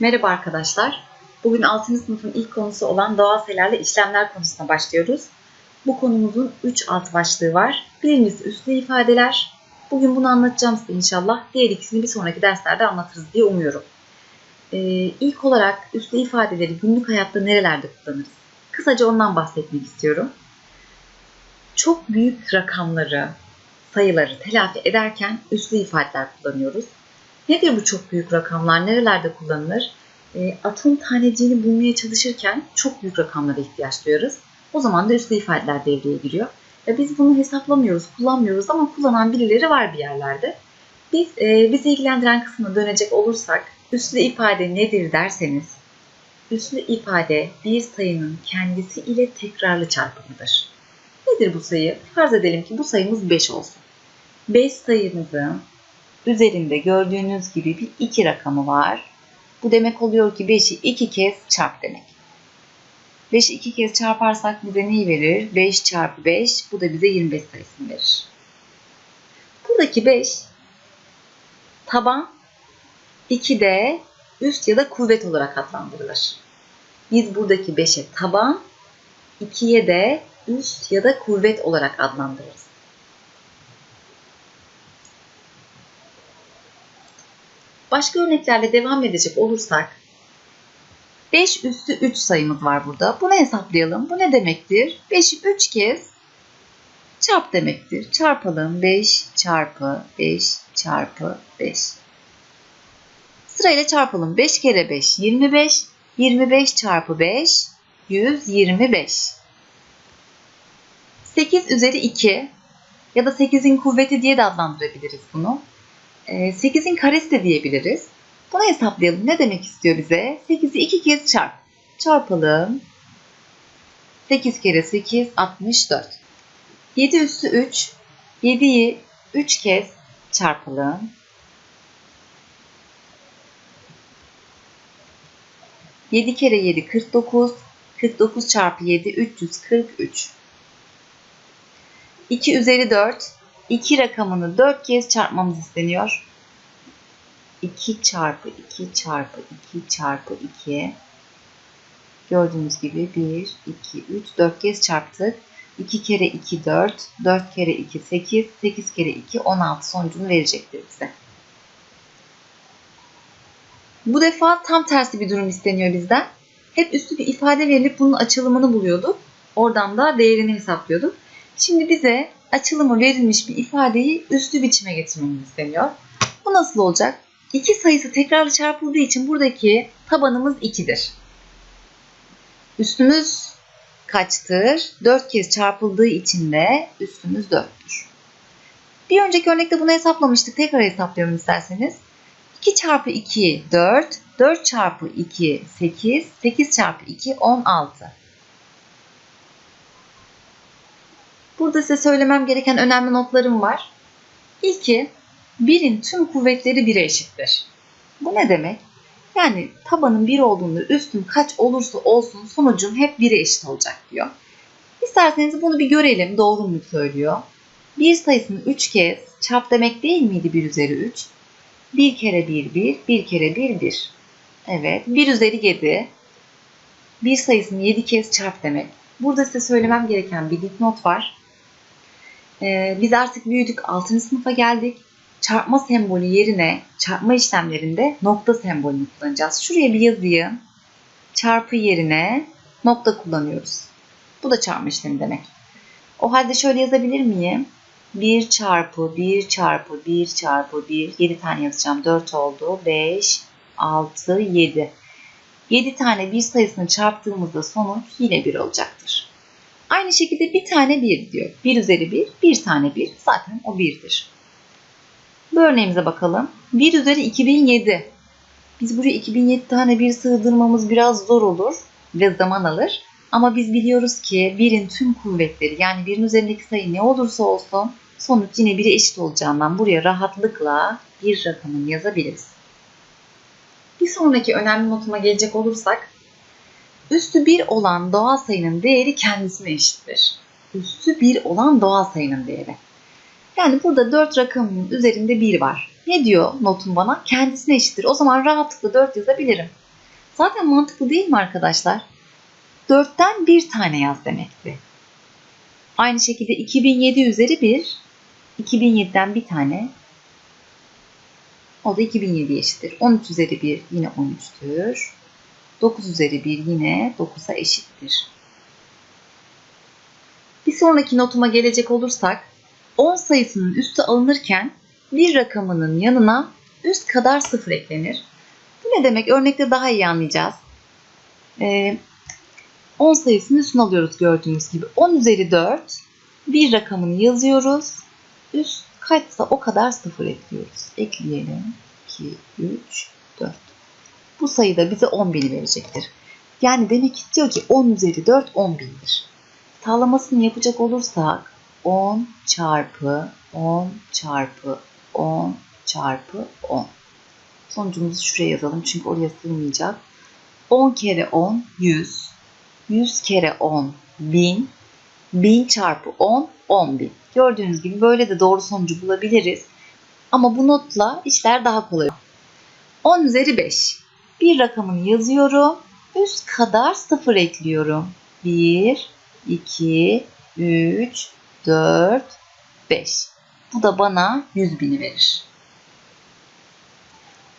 Merhaba arkadaşlar. Bugün 6. sınıfın ilk konusu olan doğal sayılarla işlemler konusuna başlıyoruz. Bu konumuzun 3 alt başlığı var. Birincisi üslü ifadeler. Bugün bunu anlatacağım size inşallah. Diğer ikisini bir sonraki derslerde anlatırız diye umuyorum. Ee, ilk olarak üslü ifadeleri günlük hayatta nerelerde kullanırız? Kısaca ondan bahsetmek istiyorum. Çok büyük rakamları, sayıları telafi ederken üslü ifadeler kullanıyoruz. Nedir bu çok büyük rakamlar? Nerelerde kullanılır? E, atom taneciğini bulmaya çalışırken çok büyük rakamlara ihtiyaç duyarız. O zaman da üslü ifadeler devreye giriyor. Ve biz bunu hesaplamıyoruz, kullanmıyoruz ama kullanan birileri var bir yerlerde. Biz e, bizi ilgilendiren kısmına dönecek olursak üslü ifade nedir derseniz üslü ifade bir sayının kendisi ile tekrarlı çarpımıdır. Nedir bu sayı? Farz edelim ki bu sayımız 5 olsun. 5 sayımızın üzerinde gördüğünüz gibi bir 2 rakamı var. Bu demek oluyor ki 5'i 2 kez çarp demek. 5'i 2 kez çarparsak bize neyi verir? 5 çarpı 5 bu da bize 25 sayısını verir. Buradaki 5 taban 2'de üst ya da kuvvet olarak adlandırılır. Biz buradaki 5'e taban 2'ye de üst ya da kuvvet olarak adlandırırız. Başka örneklerle devam edecek olursak 5 üstü 3 sayımız var burada. Bunu hesaplayalım. Bu ne demektir? 5'i 3 kez çarp demektir. Çarpalım. 5 çarpı 5 çarpı 5. Sırayla çarpalım. 5 kere 5 25. 25 çarpı 5 125. 8 üzeri 2 ya da 8'in kuvveti diye de adlandırabiliriz bunu. 8'in karesi de diyebiliriz. Bunu hesaplayalım. Ne demek istiyor bize? 8'i 2 kez çarp. Çarpalım. 8 kere 8 64. 7 üssü 3. 7'yi 3 kez çarpalım. 7 kere 7 49. 49 çarpı 7 343. 2 üzeri 4. 2 rakamını 4 kez çarpmamız isteniyor. 2 çarpı 2 çarpı 2 çarpı 2 gördüğünüz gibi 1, 2, 3, 4 kez çarptık. 2 kere 2 4, 4 kere 2 8, 8 kere 2 16 sonucunu verecektir bize. Bu defa tam tersi bir durum isteniyor bizden. Hep üstü bir ifade verilip bunun açılımını buluyorduk. Oradan da değerini hesaplıyorduk. Şimdi bize açılımı verilmiş bir ifadeyi üslü biçime getirmemiz isteniyor. Bu nasıl olacak? İki sayısı tekrarlı çarpıldığı için buradaki tabanımız 2'dir. Üstümüz kaçtır? 4 kez çarpıldığı için de üstümüz 4'tür. Bir önceki örnekte bunu hesaplamıştık. Tekrar hesaplayalım isterseniz. 2 çarpı 2 4, 4 çarpı 2 8, 8 çarpı 2 16. Burada size söylemem gereken önemli notlarım var. İlki, birin tüm kuvvetleri 1'e eşittir. Bu ne demek? Yani tabanın 1 olduğunda üstüm kaç olursa olsun sonucum hep 1'e eşit olacak diyor. İsterseniz bunu bir görelim doğru mu söylüyor. Bir sayısını 3 kez çarp demek değil miydi 1 üzeri 3? 1 kere 1 1, 1 kere 1 1. Evet 1 üzeri 7. Bir sayısını 7 kez çarp demek. Burada size söylemem gereken bir dipnot var. Ee, biz artık büyüdük 6. sınıfa geldik. Çarpma sembolü yerine çarpma işlemlerinde nokta sembolünü kullanacağız. Şuraya bir yazayım. Çarpı yerine nokta kullanıyoruz. Bu da çarpma işlemi demek. O halde şöyle yazabilir miyim? 1 çarpı 1 çarpı 1 çarpı 1 7 tane yazacağım. 4 oldu. 5, 6, 7. 7 tane bir sayısını çarptığımızda sonuç yine 1 olacaktır. Aynı şekilde bir tane 1 diyor. 1 üzeri 1, bir tane 1. Zaten o 1'dir. Bu örneğimize bakalım. 1 üzeri 2007. Biz buraya 2007 tane 1 sığdırmamız biraz zor olur ve zaman alır. Ama biz biliyoruz ki 1'in tüm kuvvetleri yani 1'in üzerindeki sayı ne olursa olsun sonuç yine 1'e eşit olacağından buraya rahatlıkla bir rakamını yazabiliriz. Bir sonraki önemli notuma gelecek olursak Üstü 1 olan doğal sayının değeri kendisine eşittir. Üstü 1 olan doğal sayının değeri. Yani burada 4 rakamının üzerinde 1 var. Ne diyor notum bana? Kendisine eşittir. O zaman rahatlıkla 4 yazabilirim. Zaten mantıklı değil mi arkadaşlar? 4'ten bir tane yaz demekti. Aynı şekilde 2007 üzeri 1. 2007'den bir tane. O da 2007 eşittir. 13 üzeri 1 yine 13'tür. 9 üzeri 1 yine 9'a eşittir. Bir sonraki notuma gelecek olursak 10 sayısının üstü alınırken bir rakamının yanına üst kadar sıfır eklenir. Bu ne demek? Örnekte daha iyi anlayacağız. Ee, 10 sayısının üstünü alıyoruz gördüğünüz gibi. 10 üzeri 4 bir rakamını yazıyoruz. Üst kaçsa o kadar sıfır ekliyoruz. Ekleyelim. 2, 3, 4. Bu sayı da bize 10.000'i verecektir. Yani demek istiyor ki 10 üzeri 4 10.000'dir. Sağlamasını yapacak olursak 10 çarpı 10 çarpı 10 çarpı 10. Sonucumuzu şuraya yazalım çünkü oraya sığmayacak. 10 kere 10 100. 100 kere 10 1000. 1000 çarpı 10 10.000. Gördüğünüz gibi böyle de doğru sonucu bulabiliriz. Ama bu notla işler daha kolay. 10 üzeri 5. Bir rakamını yazıyorum. Üst kadar 0 ekliyorum. 1, 2, 3, 4, 5. Bu da bana 100 bini verir.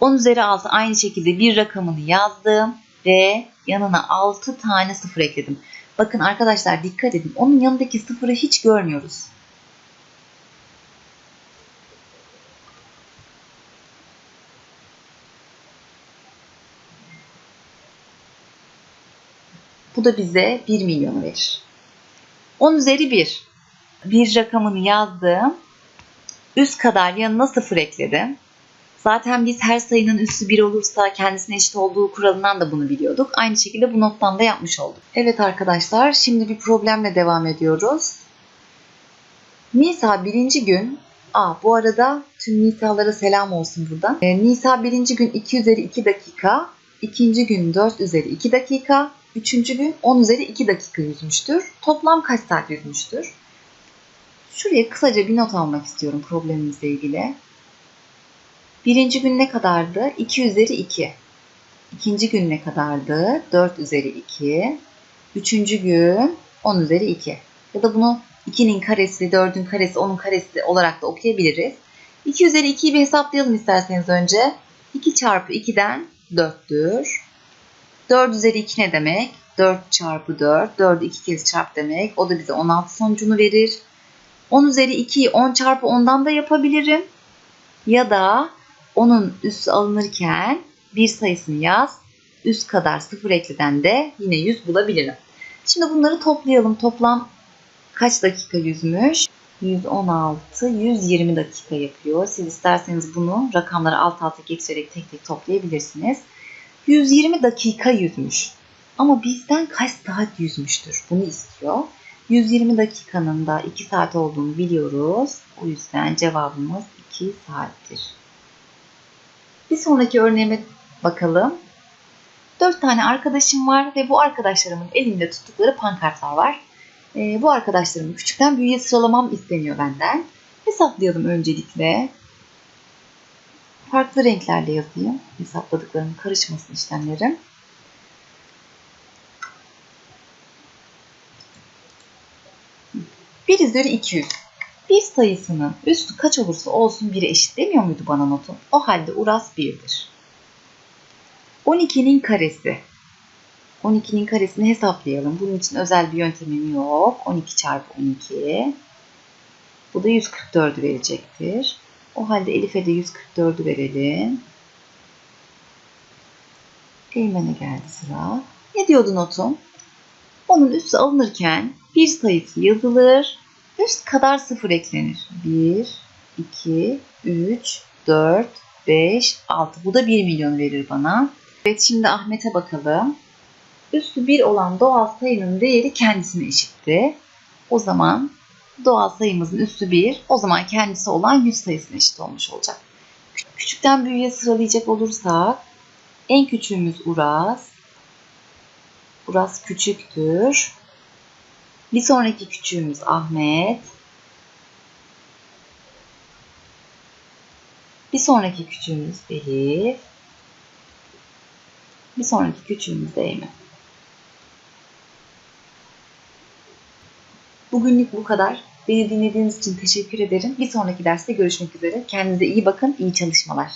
10 üzeri 6 aynı şekilde bir rakamını yazdım ve yanına 6 tane sıfır ekledim. Bakın arkadaşlar dikkat edin. Onun yanındaki sıfırı hiç görmüyoruz. Bu da bize 1 milyon verir. 10 üzeri 1. Bir rakamını yazdım. Üst kadar yanına 0 ekledim. Zaten biz her sayının üssü 1 olursa kendisine eşit olduğu kuralından da bunu biliyorduk. Aynı şekilde bu nottan da yapmış olduk. Evet arkadaşlar şimdi bir problemle devam ediyoruz. Nisa birinci gün, aa bu arada tüm Nisa'lara selam olsun buradan. Ee, Nisa birinci gün 2 üzeri 2 dakika, ikinci gün 4 üzeri 2 dakika, üçüncü gün 10 üzeri 2 dakika yüzmüştür. Toplam kaç saat yüzmüştür? Şuraya kısaca bir not almak istiyorum problemimizle ilgili. Birinci gün ne kadardı? 2 üzeri 2. İkinci gün ne kadardı? 4 üzeri 2. Üçüncü gün 10 üzeri 2. Ya da bunu 2'nin karesi, 4'ün karesi, 10'un karesi olarak da okuyabiliriz. 2 üzeri 2'yi bir hesaplayalım isterseniz önce. 2 çarpı 2'den 4'tür. 4 üzeri 2 ne demek? 4 çarpı 4. 4'ü 2 kez çarp demek. O da bize 16 sonucunu verir. 10 üzeri 2'yi 10 çarpı 10'dan da yapabilirim. Ya da onun üssü alınırken bir sayısını yaz. Üst kadar sıfır ekliden de yine 100 bulabilirim. Şimdi bunları toplayalım. Toplam kaç dakika yüzmüş? 116, 120 dakika yapıyor. Siz isterseniz bunu rakamları alt alta getirerek tek tek toplayabilirsiniz. 120 dakika yüzmüş. Ama bizden kaç saat yüzmüştür? Bunu istiyor. 120 dakikanın da 2 saat olduğunu biliyoruz. O yüzden cevabımız 2 saattir. Bir sonraki örneğime bakalım. 4 tane arkadaşım var ve bu arkadaşlarımın elinde tuttukları pankartlar var. E, bu arkadaşlarımı küçükten büyüğe sıralamam isteniyor benden. Hesaplayalım öncelikle. Farklı renklerle yazayım. Hesapladıklarım karışmasın işlemlerim. Bir üzeri 200. Bir sayısının üstü kaç olursa olsun 1'e eşit demiyor muydu bana notum? O halde Uras 1'dir. 12'nin karesi. 12'nin karesini hesaplayalım. Bunun için özel bir yöntemim yok. 12 çarpı 12. Bu da 144'ü verecektir. O halde Elif'e de 144'ü verelim. Eymen'e geldi sıra. Ne diyordu notum? Onun üstü alınırken bir sayısı yazılır. Üst kadar sıfır eklenir. 1, 2, 3, 4, 5, 6. Bu da 1 milyon verir bana. Evet şimdi Ahmet'e bakalım. Üstü 1 olan doğal sayının değeri kendisine eşitti. O zaman doğal sayımızın üstü 1. O zaman kendisi olan 100 sayısına eşit olmuş olacak. Küçükten büyüğe sıralayacak olursak en küçüğümüz Uras. Uras küçüktür. Bir sonraki küçüğümüz Ahmet. Bir sonraki küçüğümüz Elif. Bir sonraki küçüğümüz de Bugünlük bu kadar. Beni dinlediğiniz için teşekkür ederim. Bir sonraki derste görüşmek üzere. Kendinize iyi bakın, iyi çalışmalar.